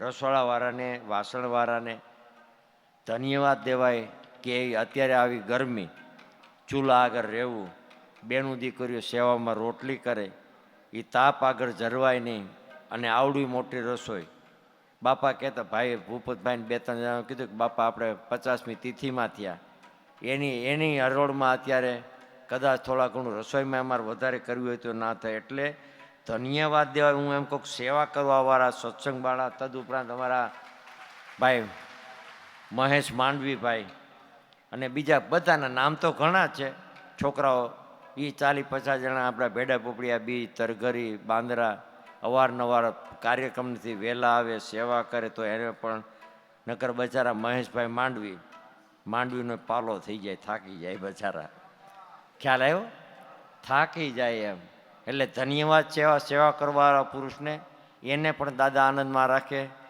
રસોડાવાળાને, વાસણવાળાને ધન્યવાદ દેવાય કે અત્યારે આવી ગરમી, ચૂલા આગળ રહેવું, બેનું દીકરીઓ સેવામાં રોટલી કરે એ તાપ આગળ જરવાય નહીં અને આવડી મોટી રસોઈ. બાપા કહેતા, ભાઈ, ભૂપતભાઈને બે ત્રણ જણા કીધું કે, બાપા, આપણે પચાસમી તિથિમાં થયા. એની એની હરોળમાં અત્યારે કદાચ થોડા ઘણું રસોઈમાં અમારે વધારે કરવી હોય તો ના થાય. એટલે ધન્યવાદ દેવાય હું એમ કહું સેવા કરવાવાળા, સત્સંગવાળા, તદુપરાંત અમારા ભાઈ મહેશ માંડવીભાઈ અને બીજા બધાના નામ તો ઘણા છે. છોકરાઓ એ ચાલી પચાસ જણા આપણા ભેડા પોપડિયા, બી, તરઘરી, બાંદરા, અવારનવાર કાર્યક્રમથી વહેલા આવે, સેવા કરે, તો એને પણ નકર બચારા મહેશભાઈ માંડવી, માંડવીનો પાલો થઈ જાય, થાકી જાય બચારા. ખ્યાલ આવ્યો? થાકી જાય એમ. એટલે ધન્યવાદ સેવા સેવા કરવાવાળા પુરુષને એને પણ દાદા આનંદમાં રાખે.